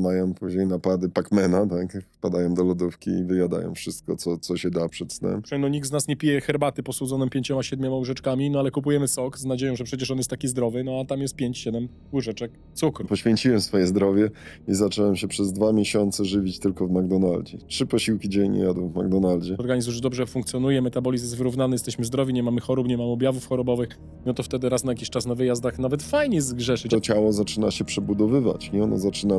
Mają później napady Pacmana, tak? Wpadają do lodówki i wyjadają wszystko, co, co się da przed snem. No nikt z nas nie pije herbaty posłudzoną pięcioma, siedmioma łyżeczkami, no ale kupujemy sok z nadzieją, że przecież on jest taki zdrowy, no a tam jest pięć, siedem łyżeczek cukru. Poświęciłem swoje zdrowie i zacząłem się przez dwa miesiące żywić tylko w McDonaldzie. Trzy posiłki dziennie jadłem w McDonaldzie. Organizm już dobrze funkcjonuje, metabolizm jest wyrównany, jesteśmy zdrowi, nie mamy chorób, nie mamy objawów chorobowych, no to wtedy raz na jakiś czas na wyjazdach nawet fajnie zgrzeszyć. To ciało zaczyna się przebudowywać, nie? Ono zaczyna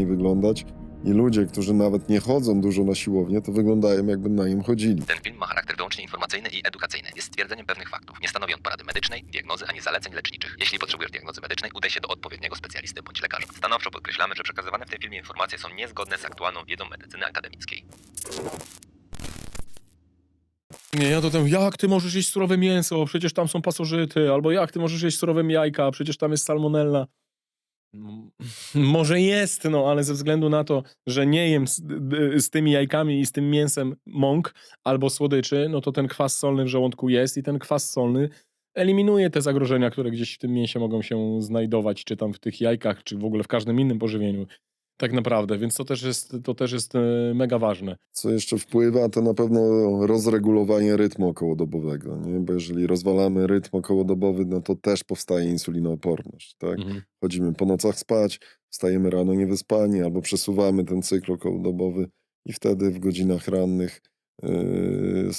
naturalniej wyglądać i ludzie, którzy nawet nie chodzą dużo na siłownię, to wyglądają jakby na nim chodzili. Ten film ma charakter wyłącznie informacyjny i edukacyjny. Jest stwierdzeniem pewnych faktów. Nie stanowi on porady medycznej, diagnozy ani zaleceń leczniczych. Jeśli potrzebujesz diagnozy medycznej, udaj się do odpowiedniego specjalisty bądź lekarza. Stanowczo podkreślamy, że przekazywane w tym filmie informacje są niezgodne z aktualną wiedzą medycyny akademickiej. Nie, ja to tam, jak ty możesz jeść surowe mięso, przecież tam są pasożyty, albo jak ty możesz jeść surowe jajka, przecież tam jest salmonella. Może jest, no, ale ze względu na to, że nie jem z, z tymi jajkami i z tym mięsem mąk albo słodyczy, no to ten kwas solny w żołądku jest i ten kwas solny eliminuje te zagrożenia, które gdzieś w tym mięsie mogą się znajdować, czy tam w tych jajkach, czy w ogóle w każdym innym pożywieniu. Tak naprawdę, więc to też jest, to też jest e, mega ważne. Co jeszcze wpływa, to na pewno rozregulowanie rytmu okołodobowego, nie? Bo jeżeli rozwalamy rytm okołodobowy, no to też powstaje insulinooporność, tak? Mhm. Chodzimy po nocach spać, wstajemy rano niewyspani, albo przesuwamy ten cykl okołodobowy i wtedy w godzinach rannych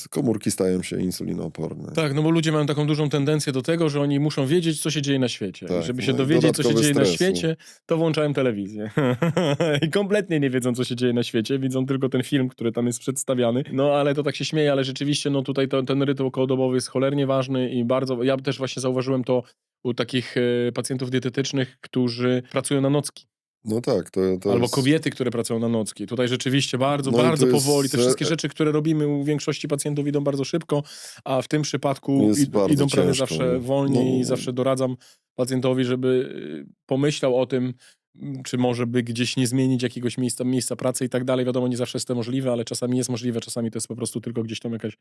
komórki stają się insulinooporne. Tak, no bo ludzie mają taką dużą tendencję do tego, że oni muszą wiedzieć, co się dzieje na świecie. Tak, I żeby się no dowiedzieć, co się dzieje na stresu. świecie, to włączają telewizję. I kompletnie nie wiedzą, co się dzieje na świecie. Widzą tylko ten film, który tam jest przedstawiany. No ale to tak się śmieje, ale rzeczywiście no tutaj to, ten rytuał okołodobowy jest cholernie ważny i bardzo... Ja też właśnie zauważyłem to u takich e, pacjentów dietetycznych, którzy pracują na nocki. No tak, to, to Albo jest... kobiety, które pracują na nocki. Tutaj rzeczywiście bardzo, No bardzo powoli. Te wszystkie rzeczy, które robimy u większości pacjentów idą bardzo szybko, a w tym przypadku id- idą prawie zawsze nie? wolniej No. i zawsze doradzam pacjentowi, żeby y, pomyślał o tym, m, czy może by gdzieś nie zmienić jakiegoś miejsca, miejsca pracy i tak dalej. Wiadomo, nie zawsze jest to możliwe, ale czasami jest możliwe, czasami to jest po prostu tylko gdzieś tam jakaś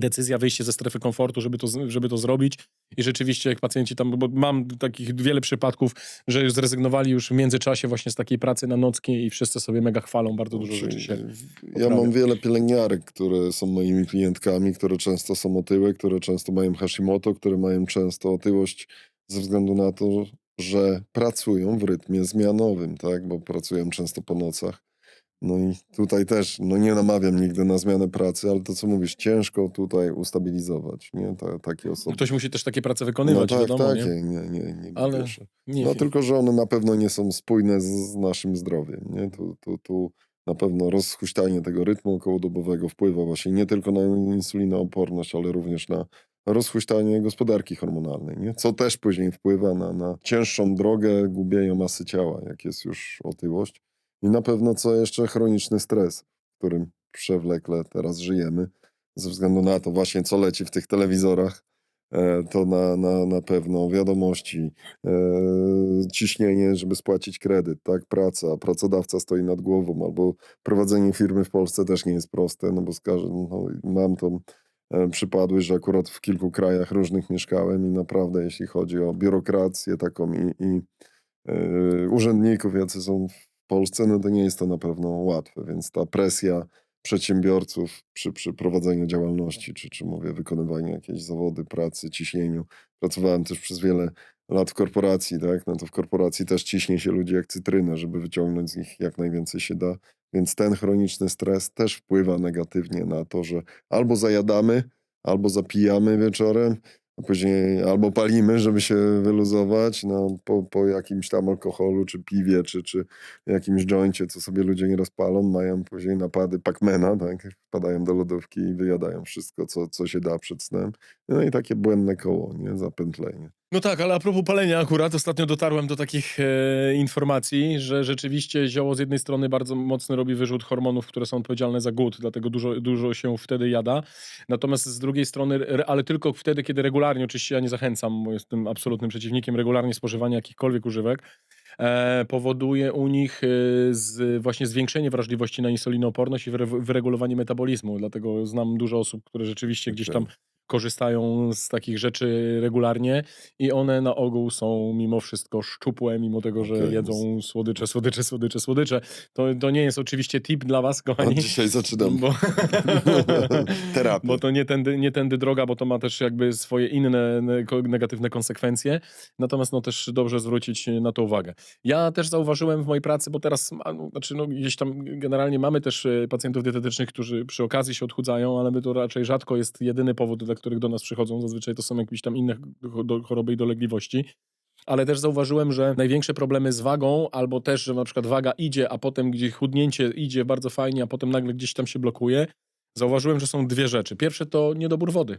decyzja, wyjście ze strefy komfortu, żeby to, żeby to zrobić. I rzeczywiście, jak pacjenci tam, bo mam takich wiele przypadków, że już zrezygnowali już w międzyczasie właśnie z takiej pracy na nockie i wszyscy sobie mega chwalą, bardzo dużo rzeczy się Ja mam wiele pielęgniarek, które są moimi klientkami, które często są otyłe, które często mają Hashimoto, które mają często otyłość ze względu na to, że pracują w rytmie zmianowym, tak? Bo pracują często po nocach. No i tutaj też, no nie namawiam nigdy na zmianę pracy, ale to co mówisz, ciężko tutaj ustabilizować, nie? Ta, takie osoby. Ktoś musi też takie prace No wykonywać, tak, wiadomo, tak, nie? nie, nie, nie, nie Ale nie No tylko, że one na pewno nie są spójne z, z naszym zdrowiem. Nie? Tu, tu, tu na pewno rozhuśtanie tego rytmu okołodobowego wpływa właśnie nie tylko na insulinooporność, ale również na rozhuśtanie gospodarki hormonalnej, nie? co też później wpływa na, na cięższą drogę gubienia masy ciała, jak jest już otyłość. I na pewno co jeszcze? Chroniczny stres, w którym przewlekle teraz żyjemy, ze względu na to właśnie, co leci w tych telewizorach, e, to na, na, na pewno wiadomości, e, ciśnienie, żeby spłacić kredyt, tak, praca, pracodawca stoi nad głową, albo prowadzenie firmy w Polsce też nie jest proste, no bo każdym, no, mam tą e, przypadłość, że akurat w kilku krajach różnych mieszkałem i naprawdę jeśli chodzi o biurokrację taką i, i urzędników, jacy są w Polsce, no to nie jest to na pewno łatwe, więc ta presja przedsiębiorców przy, przy prowadzeniu działalności, czy, czy mówię, wykonywaniu jakiejś zawody, pracy, ciśnieniu. Pracowałem też przez wiele lat w korporacji, tak? No to w korporacji też ciśnie się ludzi jak cytrynę, żeby wyciągnąć z nich jak najwięcej się da. Więc ten chroniczny stres też wpływa negatywnie na to, że albo zajadamy, albo zapijamy wieczorem, później albo palimy, żeby się wyluzować no, po, po jakimś tam alkoholu, czy piwie, czy, czy jakimś joincie, co sobie ludzie nie rozpalą, mają później napady Pacmana, tak? Wpadają do lodówki i wyjadają wszystko, co, co się da przed snem. No i takie błędne koło, nie? Zapętlenie. No tak, ale a propos palenia akurat, ostatnio dotarłem do takich e, informacji, że rzeczywiście zioło z jednej strony bardzo mocny robi wyrzut hormonów, które są odpowiedzialne za głód, dlatego dużo, dużo się wtedy jada. Natomiast z drugiej strony, re- ale tylko wtedy, kiedy regularnie, oczywiście ja nie zachęcam, bo jestem absolutnym przeciwnikiem regularnie spożywania jakichkolwiek używek, powoduje u nich e, z, właśnie zwiększenie wrażliwości na insulinooporność i wyre, wyregulowanie metabolizmu. Dlatego znam dużo osób, które rzeczywiście gdzieś tam korzystają z takich rzeczy regularnie i one na ogół są mimo wszystko szczupłe, mimo tego, że Okej, jedzą słodycze, słodycze, słodycze, słodycze. To, to nie jest oczywiście tip dla was, Od kochani. dzisiaj zaczynam Bo, terapię. bo to nie tędy, nie tędy droga, bo to ma też jakby swoje inne ne- ko- negatywne konsekwencje. Natomiast no też dobrze zwrócić na to uwagę. Ja też zauważyłem w mojej pracy, bo teraz, ma- no, znaczy no, gdzieś tam generalnie mamy też e, pacjentów dietetycznych, którzy przy okazji się odchudzają, ale my to raczej rzadko jest jedyny powód, dla których do nas przychodzą. Zazwyczaj to są jakieś tam inne choroby i dolegliwości. Ale też zauważyłem, że największe problemy z wagą, albo też, że na przykład waga idzie, a potem gdzieś chudnięcie idzie bardzo fajnie, a potem nagle gdzieś tam się blokuje. Zauważyłem, że są dwie rzeczy. Pierwsze to niedobór wody.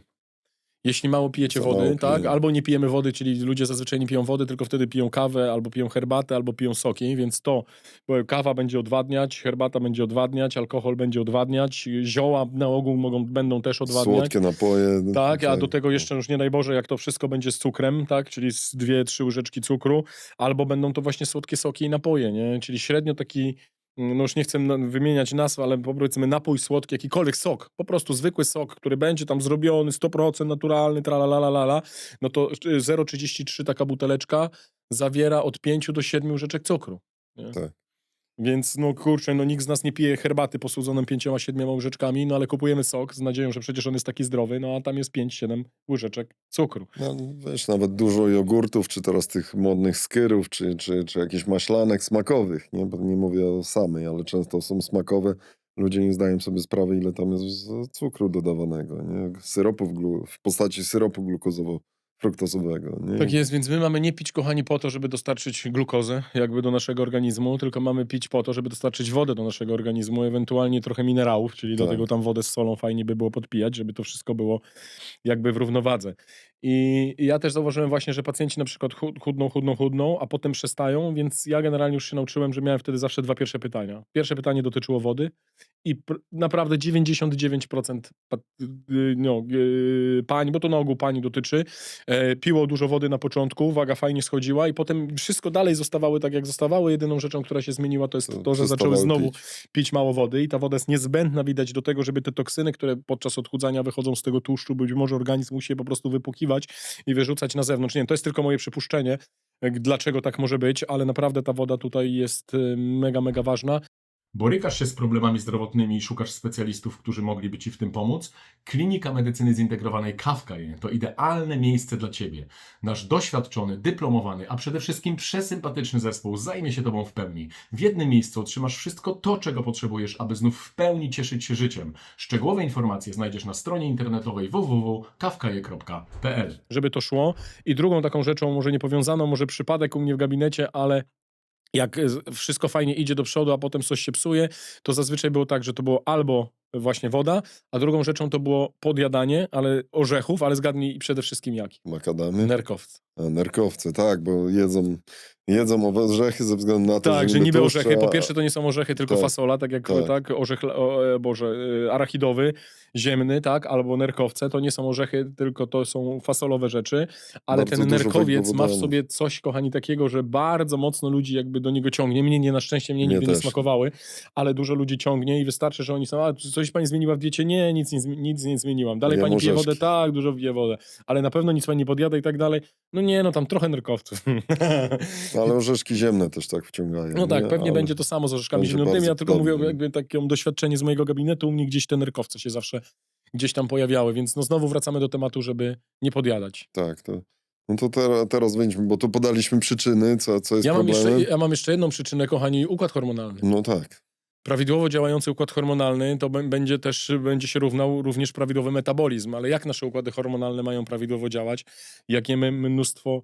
Jeśli mało pijecie Za wody, tak, albo nie pijemy wody, czyli ludzie zazwyczaj nie piją wody, tylko wtedy piją kawę, albo piją herbatę, albo piją soki, więc to, bo kawa będzie odwadniać, herbata będzie odwadniać, alkohol będzie odwadniać, zioła na ogół mogą, będą też odwadniać. Słodkie napoje. Tak, a do tego jeszcze już nie daj Boże, jak to wszystko będzie z cukrem, tak, czyli z dwie, trzy łyżeczki cukru, albo będą to właśnie słodkie soki i napoje, nie? Czyli średnio taki, no już nie chcę wymieniać nazw, ale powiedzmy napój słodki, jakikolwiek sok, po prostu zwykły sok, który będzie tam zrobiony, 100% naturalny, tralalalala, no to y, 0,33 taka buteleczka zawiera od 5 do 7 łyżeczek cukru. Nie? Tak. Więc no kurczę, no nikt z nas nie pije herbaty posłudzoną pięcioma, siedmioma łyżeczkami, no ale kupujemy sok z nadzieją, że przecież on jest taki zdrowy, no a tam jest 5-7 łyżeczek cukru. No, wiesz, nawet dużo jogurtów, czy teraz tych modnych skyrów, czy, czy, czy jakichś maślanek smakowych, nie? Bo nie mówię o samej, ale często są smakowe. Ludzie nie zdają sobie sprawy, ile tam jest cukru dodawanego, nie? Syropów w postaci syropu glukozowo-fruktozowego, nie? Tak jest, więc my mamy nie pić, kochani, po to, żeby dostarczyć glukozę jakby do naszego organizmu, tylko mamy pić po to, żeby dostarczyć wodę do naszego organizmu, ewentualnie trochę minerałów, czyli Tak. tego tam wodę z solą fajnie by było podpijać, żeby to wszystko było jakby w równowadze. I i ja też zauważyłem właśnie, że pacjenci na przykład chud- chudną, chudną, chudną, a potem przestają, więc ja generalnie już się nauczyłem, że miałem wtedy zawsze dwa pierwsze pytania. Pierwsze pytanie dotyczyło wody i pr- naprawdę 99% pa- y, no, y, pań, bo to na ogół pani dotyczy, e, piło dużo wody na początku, waga fajnie schodziła i potem wszystko dalej zostawały tak, jak zostawało. Jedyną rzeczą, która się zmieniła, to jest To to, że zaczęły znowu pić. pić mało wody i ta woda jest niezbędna, widać, do tego, żeby te toksyny, które podczas odchudzania wychodzą z tego tłuszczu, być może organizm musi je po prostu wypukiwać i wyrzucać na zewnątrz. Nie to jest tylko moje przypuszczenie, dlaczego tak może być, ale naprawdę ta woda tutaj jest y, mega, mega ważna. Borykasz się z problemami zdrowotnymi i szukasz specjalistów, którzy mogliby Ci w tym pomóc? Klinika Medycyny Zintegrowanej Kawkaje to idealne miejsce dla Ciebie. Nasz doświadczony, dyplomowany, a przede wszystkim przesympatyczny zespół zajmie się Tobą w pełni. W jednym miejscu otrzymasz wszystko to, czego potrzebujesz, aby znów w pełni cieszyć się życiem. Szczegółowe informacje znajdziesz na stronie internetowej www.kawkaje.pl żeby to szło. I drugą taką rzeczą, może nie powiązaną, może przypadek u mnie w gabinecie, ale jak e, wszystko fajnie idzie do przodu, a potem coś się psuje, to zazwyczaj było tak, że to było albo właśnie woda, a drugą rzeczą to było podjadanie, ale orzechów, ale zgadnij przede wszystkim jaki? Makadamy. Nerkowcy. A, nerkowcy, tak, bo jedzą, jedzą orzechy ze względu na to, Tak, że niby tłuszcze, orzechy. Po pierwsze to nie są orzechy, tylko Tak, fasola, tak jak tak. tak, orzech, o, e, boże, e, arachidowy, ziemny, tak, albo nerkowce, to nie są orzechy, tylko to są fasolowe rzeczy, ale Bardzo ten nerkowiec ma w sobie coś, kochani, takiego, że bardzo mocno ludzi jakby do niego ciągnie. Mnie nie, na szczęście mnie Mnie nigdy nie smakowały, ale dużo ludzi ciągnie i wystarczy, że oni są, a coś pani zmieniła w diecie? Nie, nic nie, nic nie zmieniłam. Dalej pani pije wodę? Tak, dużo pije wodę, ale na pewno nic pani nie podjada i tak dalej. No nie, no tam trochę nerkowców. Ale orzeszki ziemne też tak wciągają. No tak, nie? pewnie Ale- będzie to samo z orzeszkami ziemnymi. Ja tylko mówię podobnie. jakby takie doświadczenie z mojego gabinetu. U mnie gdzieś te nerkowce się zawsze gdzieś tam pojawiały, więc no znowu wracamy do tematu, żeby nie podjadać. Tak, to, no to teraz, teraz wejdźmy, bo tu podaliśmy przyczyny, co, co jest Ja mam, problemem. jeszcze, ja mam jeszcze jedną przyczynę, kochani, układ hormonalny. No tak, Prawidłowo działający układ hormonalny to bę- będzie też będzie się równał również prawidłowy metabolizm, ale jak nasze układy hormonalne mają prawidłowo działać? Jak jemy mnóstwo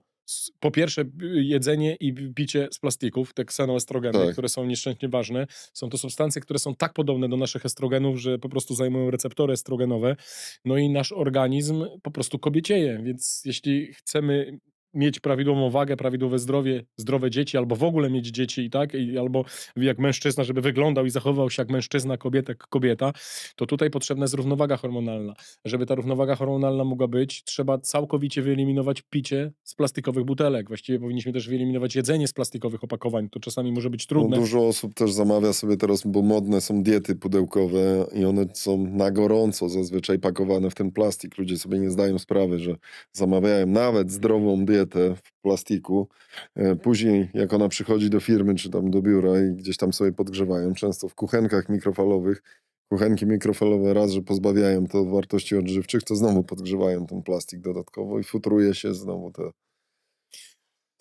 po pierwsze jedzenie i picie z plastików, te ksenoestrogeny, Tak. które są nieszczęśnie ważne. Są to substancje, które są tak podobne do naszych estrogenów, że po prostu zajmują receptory estrogenowe. No i nasz organizm po prostu kobiecieje, więc jeśli chcemy mieć prawidłową wagę, prawidłowe zdrowie, zdrowe dzieci, albo w ogóle mieć dzieci, tak? I, albo jak mężczyzna, żeby wyglądał i zachowywał się jak mężczyzna, kobieta kobieta, to tutaj potrzebna jest równowaga hormonalna. Żeby ta równowaga hormonalna mogła być, trzeba całkowicie wyeliminować picie z plastikowych butelek. Właściwie powinniśmy też wyeliminować jedzenie z plastikowych opakowań. To czasami może być No, trudne. dużo osób też zamawia sobie teraz, bo modne są diety pudełkowe i one są na gorąco zazwyczaj pakowane w ten plastik. Ludzie sobie nie zdają sprawy, że zamawiają nawet zdrową dietę w plastiku. E, Później, jak ona przychodzi do firmy czy tam do biura i gdzieś tam sobie podgrzewają, często w kuchenkach mikrofalowych, kuchenki mikrofalowe raz, że pozbawiają to wartości odżywczych, to znowu podgrzewają ten plastik dodatkowo i futruje się znowu te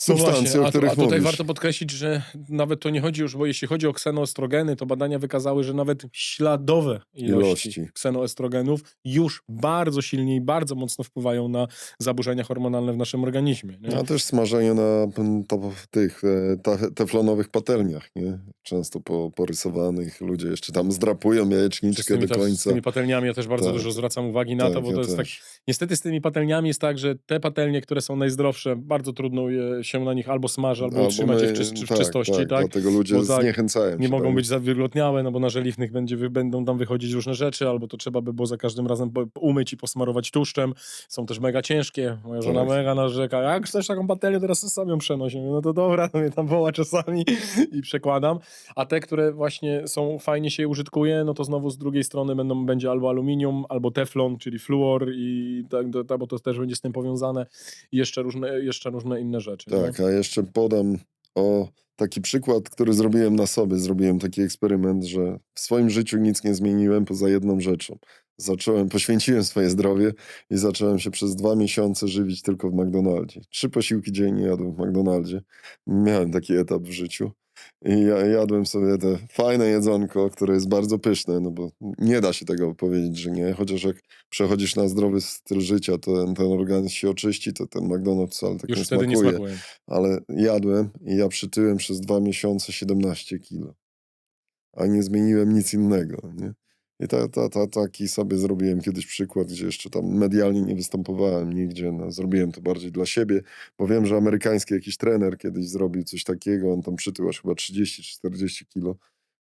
substancje, właśnie, o a, tu- których a tutaj mówisz. warto podkreślić, że nawet to nie chodzi już, bo jeśli chodzi o ksenoestrogeny, to badania wykazały, że nawet śladowe ilości, Ilości. ksenoestrogenów już bardzo silnie i bardzo mocno wpływają na zaburzenia hormonalne w naszym organizmie. Nie? A też smażenie na to, tych e, ta, teflonowych patelniach, nie? Często po, porysowanych. Ludzie jeszcze tam zdrapują jajeczniczkę do ta- z końca. tymi patelniami ja też bardzo Tak. dużo zwracam uwagi na to, Tak, bo ja to jest tak, też. niestety z tymi patelniami jest tak, że te patelnie, które są najzdrowsze, bardzo trudno je, się na nich albo smaży, albo, utrzymać je w, w czystości, tak? Dlatego ludzie Bo tak, zniechęcają nie się. mogą tak. być zawilgotniałe, no bo na żeliwnych będzie, będą tam wychodzić różne rzeczy, albo to trzeba by było za każdym razem umyć i posmarować tłuszczem. Są też mega ciężkie. Moja żona Tak. mega narzeka, jak chcesz taką patelnię, teraz sam ją mówię, No to dobra, to mnie tam woła czasami i przekładam. A te, które właśnie są, fajnie się je użytkuje, no to znowu z drugiej strony będą, będzie albo aluminium, albo teflon, czyli fluor i tak, bo to też będzie z tym powiązane i jeszcze różne, jeszcze różne inne rzeczy. nie? Tak, a jeszcze podam o taki przykład, który zrobiłem na sobie. Zrobiłem taki eksperyment, że w swoim życiu nic nie zmieniłem poza jedną rzeczą. Zacząłem, poświęciłem swoje zdrowie i zacząłem się przez dwa miesiące żywić tylko w McDonaldzie. Trzy posiłki dziennie jadłem w McDonaldzie. Miałem taki etap w życiu. I ja jadłem sobie te fajne jedzonko, które jest bardzo pyszne, no bo nie da się tego powiedzieć, że nie. Chociaż jak przechodzisz na zdrowy styl życia, to ten, ten organizm się oczyści, to ten McDonald's wcale tak Już nie wtedy nie smakuje smakuje. ale jadłem i ja przytyłem przez dwa miesiące 17 kilo. A nie zmieniłem nic innego, nie? I ta, ta, ta, taki sobie zrobiłem kiedyś przykład, gdzie jeszcze tam medialnie nie występowałem nigdzie. No, zrobiłem to bardziej dla siebie, bo wiem, że amerykański jakiś trener kiedyś zrobił coś takiego, on tam przytył aż chyba 30 czy 40 kilo.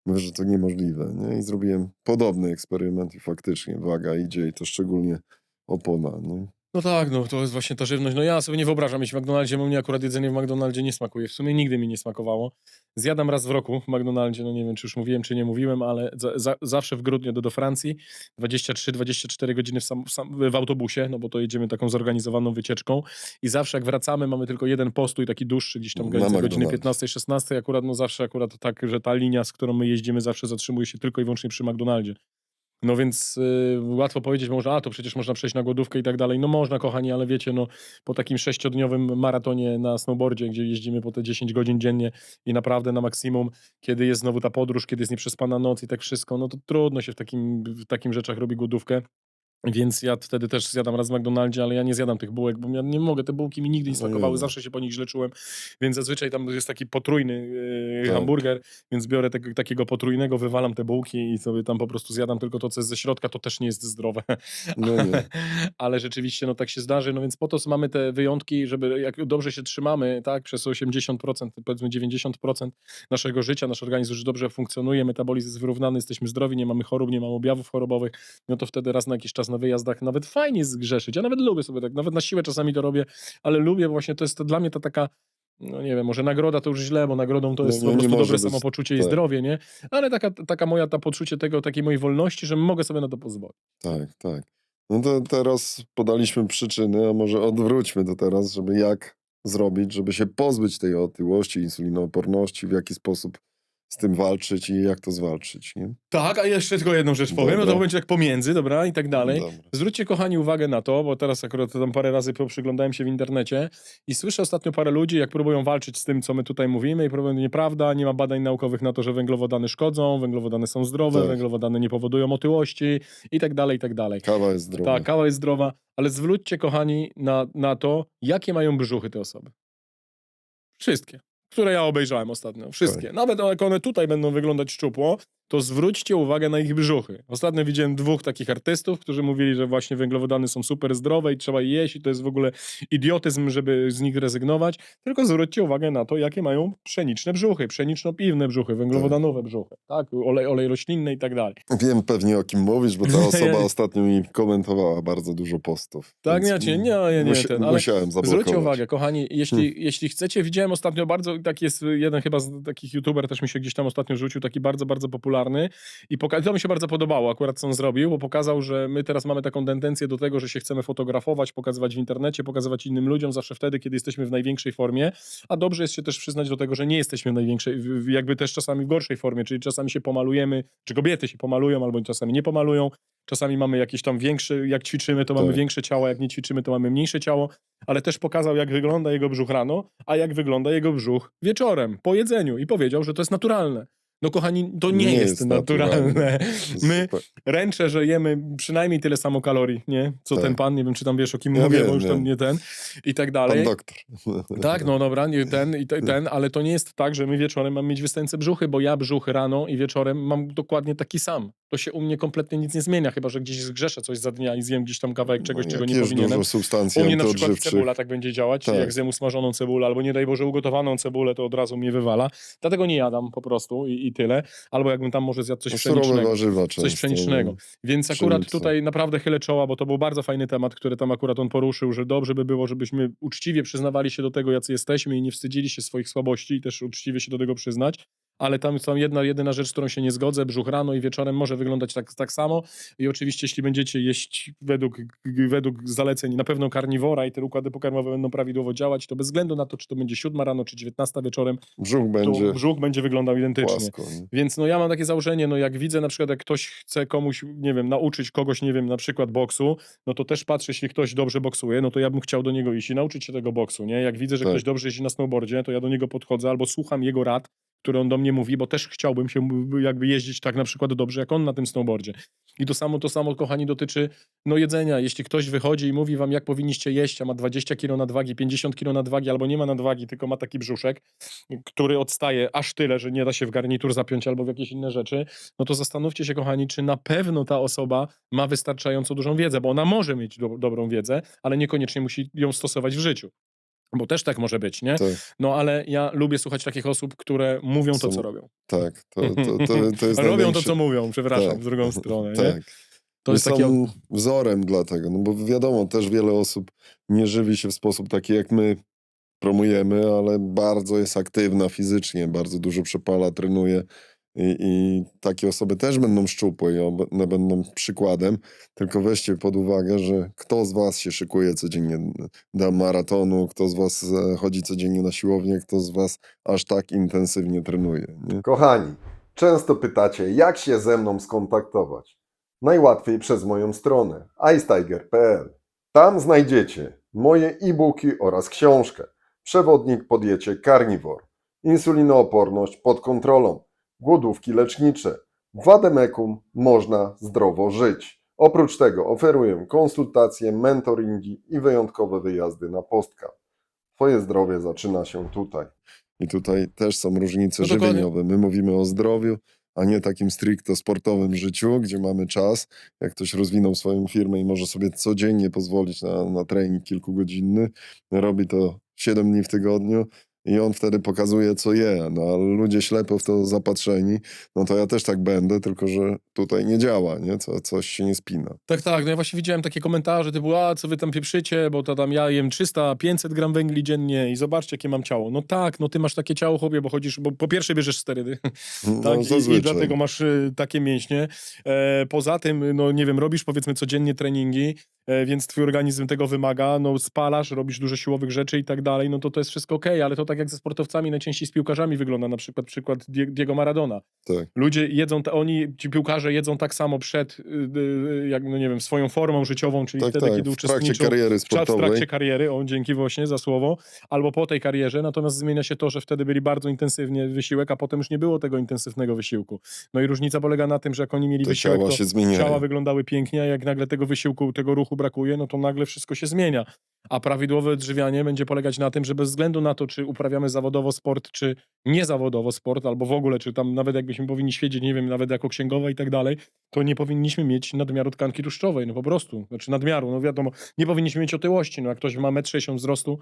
Mówię, że to niemożliwe, nie? I zrobiłem podobny eksperyment i faktycznie waga idzie i to szczególnie opona, nie? No tak, no to jest właśnie ta żywność. No ja sobie nie wyobrażam mieć w McDonaldzie, bo mnie akurat jedzenie w McDonaldzie nie smakuje. W sumie nigdy mi nie smakowało. Zjadam raz w roku w McDonaldzie, no nie wiem, czy już mówiłem, czy nie mówiłem, ale za, za, zawsze w grudniu do, do Francji 23-24 godziny w, sam, w, sam, w autobusie, no bo to jedziemy taką zorganizowaną wycieczką i zawsze jak wracamy, mamy tylko jeden postój, taki dłuższy, gdzieś tam granicy godziny McDonaldzie. 15-16, akurat no zawsze akurat tak, że ta linia, z którą my jeździmy, zawsze zatrzymuje się tylko i wyłącznie przy McDonaldzie. No więc y, łatwo powiedzieć można, a to przecież można przejść na głodówkę i tak dalej. No można, kochani, ale wiecie, no po takim sześciodniowym maratonie na snowboardzie, gdzie jeździmy po te 10 godzin dziennie i naprawdę na maksimum, kiedy jest znowu ta podróż, kiedy jest nieprzespana noc i tak wszystko, no to trudno się w takim, w takim rzeczach robi głodówkę. Więc ja wtedy też zjadam raz w McDonaldzie, ale ja nie zjadam tych bułek, bo ja nie mogę, te bułki mi nigdy nie No smakowały, zawsze się po nich źle czułem, więc zazwyczaj tam jest taki potrójny yy, Tak. hamburger, więc biorę tego, takiego potrójnego, wywalam te bułki i sobie tam po prostu zjadam tylko to, co jest ze środka, to też nie jest zdrowe. No nie. Ale rzeczywiście no tak się zdarzy, no więc po to mamy te wyjątki, żeby jak dobrze się trzymamy, tak, przez 80%, powiedzmy 90% naszego życia, nasz organizm już dobrze funkcjonuje, metabolizm jest wyrównany, jesteśmy zdrowi, nie mamy chorób, nie mamy objawów chorobowych, no to wtedy raz na jakiś czas na wyjazdach nawet fajnie zgrzeszyć. Ja nawet lubię sobie tak, nawet na siłę czasami to robię, ale lubię właśnie, to jest to dla mnie ta taka no nie wiem, może nagroda to już źle, bo nagrodą to No jest nie- po prostu dobre być, samopoczucie i tak. zdrowie, nie? Ale taka, taka moja, ta poczucie tego, takiej mojej wolności, że mogę sobie na to pozwolić. Tak, tak. No to teraz podaliśmy przyczyny, a może odwróćmy to teraz, żeby jak zrobić, żeby się pozbyć tej otyłości, insulinooporności, w jaki sposób z tym walczyć i jak to zwalczyć, nie? Tak, a jeszcze tylko jedną rzecz powiem, no to będzie tak pomiędzy, dobra, i tak dalej. Dobra. Zwróćcie, kochani, uwagę na to, bo teraz akurat tam parę razy przyglądałem się w internecie i słyszę ostatnio parę ludzi, jak próbują walczyć z tym, co my tutaj mówimy i próbują, nieprawda, nie ma badań naukowych na to, że węglowodany szkodzą, węglowodany są zdrowe, Tak. węglowodany nie powodują otyłości i tak dalej, i tak dalej. Kawa jest zdrowa. Tak, kawa jest zdrowa, ale zwróćcie, kochani, na, na to, jakie mają brzuchy te osoby. Wszystkie, które ja obejrzałem ostatnio. Wszystkie. Nawet jak one tutaj będą wyglądać szczupło, to zwróćcie uwagę na ich brzuchy. Ostatnio widziałem dwóch takich artystów, którzy mówili, że właśnie węglowodany są super zdrowe i trzeba je jeść i to jest w ogóle idiotyzm, żeby z nich rezygnować. Tylko zwróćcie uwagę na to, jakie mają pszeniczne brzuchy, pszeniczno-piwne brzuchy, węglowodanowe brzuchy, tak? Olej, olej roślinny i tak dalej. Wiem pewnie o kim mówisz, bo ta osoba ostatnio mi komentowała bardzo dużo postów. Tak, więc nie, nie, nie, nie, musi- ten, ale Musiałem zablokować. Zwróćcie uwagę, kochani, jeśli, Hmm. jeśli chcecie, widziałem ostatnio bardzo, taki jest jeden chyba z takich youtuber, też mi się gdzieś tam ostatnio rzucił, taki bardzo, bardzo popularny i poka- to mi się bardzo podobało akurat, co on zrobił, bo pokazał, że my teraz mamy taką tendencję do tego, że się chcemy fotografować, pokazywać w internecie, pokazywać innym ludziom, zawsze wtedy, kiedy jesteśmy w największej formie, a dobrze jest się też przyznać do tego, że nie jesteśmy w największej, w- jakby też czasami w gorszej formie, czyli czasami się pomalujemy, czy kobiety się pomalują, albo czasami nie pomalują, czasami mamy jakieś tam większe, jak ćwiczymy, to mamy Tak. większe ciało, jak nie ćwiczymy, to mamy mniejsze ciało, ale też pokazał, jak wygląda jego brzuch rano, a jak wygląda jego brzuch wieczorem, po jedzeniu i powiedział, że to jest naturalne. No kochani, to nie, Nie jest, jest naturalne. naturalne. My Super. ręczę, że jemy przynajmniej tyle samo kalorii, nie? Co Tak. ten pan, nie wiem, czy tam wiesz, o kim Ja mówię, wiem, bo już tam wiem. nie ten i tak Pan dalej. doktor. Tak, no dobra, nie ten i te- ten, ale to nie jest tak, że my wieczorem mamy mieć występce brzuchy, bo ja brzuch rano i wieczorem mam dokładnie taki sam. To się u mnie kompletnie nic nie zmienia, chyba że gdzieś zgrzeszę coś za dnia i zjem gdzieś tam kawałek czegoś, No, czego nie powinienem. dużo substancji U mnie na przykład cebula tak będzie działać, Tak. jak zjem usmażoną cebulę, albo nie daj Boże ugotowaną cebulę, to od razu mnie wywala. Dlatego nie jadam po prostu i, i tyle. Albo jakbym tam może zjadł coś No, pszenicznego. warzywa często. Coś pszenicznego. Więc akurat Pszenica. tutaj naprawdę chylę czoła, bo to był bardzo fajny temat, który tam akurat on poruszył, że dobrze by było, żebyśmy uczciwie przyznawali się do tego, jacy jesteśmy i nie wstydzili się swoich słabości i też uczciwie się do tego przyznać. Ale tam jest tam jedna, jedyna rzecz, z którą się nie zgodzę, brzuch rano i wieczorem może wyglądać tak, tak samo. I oczywiście, jeśli będziecie jeść według, według zaleceń na pewno karniwora i te układy pokarmowe będą prawidłowo działać, to bez względu na to, czy to będzie siódma rano, czy dziewiętnasta wieczorem, Brzuch będzie brzuch będzie wyglądał identycznie. płasko. Więc no ja mam takie założenie, no jak widzę na przykład, jak ktoś chce komuś, nie wiem, nauczyć kogoś, nie wiem, na przykład boksu, no to też patrzę, jeśli ktoś dobrze boksuje, no to ja bym chciał do niego iść i nauczyć się tego boksu, nie? Jak widzę, że Tak. ktoś dobrze jeździ na snowboardzie, to ja do niego podchodzę albo słucham jego rad, które on do mnie mówi, bo też chciałbym się jakby jeździć tak na przykład dobrze, jak on na tym snowboardzie. I to samo, to samo, kochani, dotyczy no jedzenia. Jeśli ktoś wychodzi i mówi wam, jak powinniście jeść, a ma 20 kg nadwagi, 50 kg nadwagi, albo nie ma nadwagi, tylko ma taki brzuszek, który odstaje aż tyle, że nie da się w garnitur zapiąć albo w jakieś inne rzeczy, no to zastanówcie się, kochani, czy na pewno ta osoba ma wystarczająco dużą wiedzę, bo ona może mieć do, dobrą wiedzę, ale niekoniecznie musi ją stosować w życiu. Bo też tak może być, nie? Tak, No ale ja lubię słuchać takich osób, które mówią to, co robią. tak. To, to, to, to jest robią to, co mówią, przepraszam, tak. w drugą stronę. Nie? Tak. To I jest są takie... wzorem dla tego, no bo wiadomo, też wiele osób nie żywi się w sposób taki, jak my promujemy, ale bardzo jest aktywna fizycznie, bardzo dużo przepala, trenuje i, i takie osoby też będą szczupłe i one będą przykładem, tylko weźcie pod uwagę, że kto z was się szykuje codziennie do maratonu, kto z was e, chodzi codziennie na siłownię, kto z was aż tak intensywnie trenuje. Nie? Kochani, często pytacie, jak się ze mną skontaktować. Najłatwiej przez moją stronę icetiger.pl. Tam znajdziecie moje e-booki oraz książkę Przewodnik po diecie Carnivore, insulinooporność pod kontrolą, głodówki lecznicze. W Wademekum można zdrowo żyć. Oprócz tego oferuję konsultacje, mentoringi i wyjątkowe wyjazdy na postka. Twoje zdrowie zaczyna się tutaj. I tutaj też są różnice No żywieniowe. My mówimy o zdrowiu, a nie takim stricte sportowym życiu, gdzie mamy czas. Jak ktoś rozwinął swoją firmę i może sobie codziennie pozwolić na, na trening kilkugodzinny, robi to 7 dni w tygodniu i on wtedy pokazuje, co je. No ale ludzie ślepo w to zapatrzeni, no to ja też tak będę, tylko że tutaj nie działa, nie? Co, coś się nie spina. Tak, tak. No ja właśnie widziałem takie komentarze typu, a co wy tam pieprzycie, bo to tam ja jem 300, 500 gram węgli dziennie i zobaczcie, jakie mam ciało. No tak, no ty masz takie ciało, chłopie, bo chodzisz, bo po pierwsze bierzesz sterydy, No, tak, i, i dlatego masz y, takie mięśnie. E, poza tym, no nie wiem, robisz powiedzmy codziennie treningi, więc twój organizm tego wymaga, no spalasz, robisz dużo siłowych rzeczy i tak dalej, no to to jest wszystko okej, ale to tak jak ze sportowcami, najczęściej z piłkarzami wygląda, na przykład przykład Die- Diego Maradona. Tak. Ludzie jedzą, oni, ci piłkarze jedzą tak samo przed, y, y, jak no nie wiem, swoją formą życiową, czyli Tak, wtedy, tak, kiedy w trakcie uczestniczą kariery cza- w trakcie sportowej. kariery, o dzięki właśnie za słowo, albo po tej karierze, natomiast zmienia się to, że wtedy byli bardzo intensywnie wysiłek, a potem już nie było tego intensywnego wysiłku. No i różnica polega na tym, że jak oni mieli Te wysiłek, ciała to się zmieniają. ciała wyglądały pięknie, a jak nagle tego wysiłku, tego ruchu brakuje, no to nagle wszystko się zmienia. A prawidłowe odżywianie będzie polegać na tym, że bez względu na to, czy uprawiamy zawodowo sport, czy niezawodowo sport, albo w ogóle, czy tam nawet jakbyśmy powinni świecić, nie wiem, nawet jako księgowa i tak dalej, to nie powinniśmy mieć nadmiaru tkanki tłuszczowej, no po prostu. Znaczy nadmiaru, no wiadomo, nie powinniśmy mieć otyłości. No jak ktoś ma 1,60 m wzrostu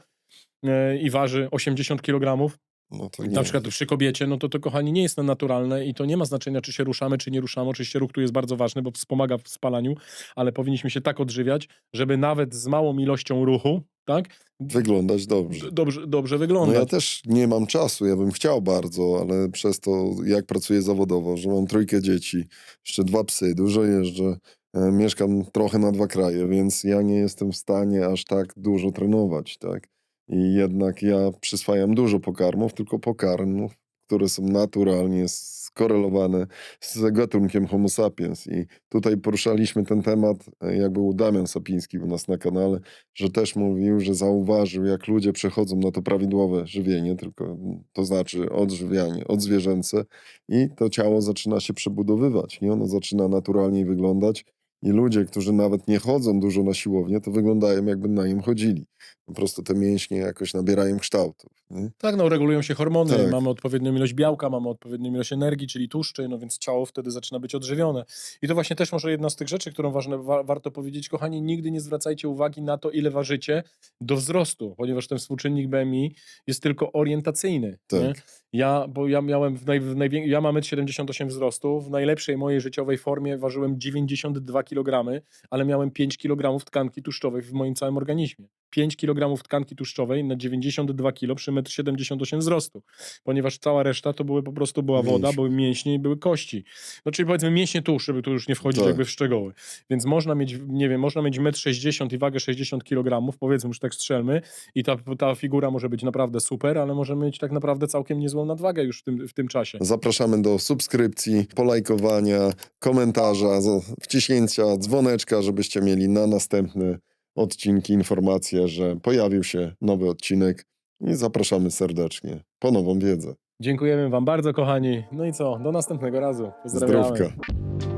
e, i waży 80 kg, No to nie. na przykład przy kobiecie, no to to kochani nie jest naturalne i to nie ma znaczenia, czy się ruszamy, czy nie ruszamy. Oczywiście ruch tu jest bardzo ważny, bo wspomaga w spalaniu, ale powinniśmy się tak odżywiać, żeby nawet z małą ilością ruchu, tak, Wyglądać dobrze. dobrze, dobrze No wyglądać. ja też nie mam czasu, ja bym chciał bardzo, ale przez to, jak pracuję zawodowo, że mam trójkę dzieci, jeszcze dwa psy, dużo jeżdżę, e, mieszkam trochę na dwa kraje, więc ja nie jestem w stanie aż tak dużo trenować, tak? I jednak ja przyswajam dużo pokarmów, tylko pokarmów, które są naturalnie skorelowane z gatunkiem Homo sapiens. I tutaj poruszaliśmy ten temat, e, jak był Damian Sapiński u nas na kanale, że też mówił, że zauważył, jak ludzie przechodzą na to prawidłowe żywienie, tylko mm, to znaczy odżywianie, odzwierzęce i to ciało zaczyna się przebudowywać i ono zaczyna naturalniej wyglądać i ludzie, którzy nawet nie chodzą dużo na siłownię, to wyglądają jakby na nim chodzili. Po prostu te mięśnie jakoś nabierają kształtów. Nie? Tak, no regulują się hormony, Tak. mamy odpowiednią ilość białka, mamy odpowiednią ilość energii, czyli tłuszczy, no więc ciało wtedy zaczyna być odżywione. I to właśnie też może jedna z tych rzeczy, którą ważne, wa warto powiedzieć, kochani, nigdy nie zwracajcie uwagi na to, ile ważycie do wzrostu, ponieważ ten współczynnik BMI jest tylko orientacyjny. Tak. Ja, bo ja miałem w, naj, w ja mam 1,78 m wzrostu, w najlepszej mojej życiowej formie ważyłem 92 kg, ale miałem 5 kg tkanki tłuszczowej w moim całym organizmie. 5 kg tkanki tłuszczowej na 92 kg przy 1,78 m wzrostu, ponieważ cała reszta to były po prostu była woda, Mięśnie. były mięśnie i były kości. No czyli powiedzmy mięśnie tłuszcz, żeby tu już nie wchodzić Tak. jakby w szczegóły. Więc można mieć, nie wiem, można mieć 1,60 m i wagę 60 kg, powiedzmy już tak strzelmy i ta, ta figura może być naprawdę super, ale może mieć tak naprawdę całkiem niezłą nadwagę już w tym, w tym czasie. Zapraszamy do subskrypcji, polajkowania, komentarza, za- wciśnięcia dzwoneczka, żebyście mieli na następne odcinki informację, że pojawił się nowy odcinek i zapraszamy serdecznie po nową wiedzę. Dziękujemy wam bardzo, kochani. No i co, do następnego razu. Pozdrawiamy. Zdrówka.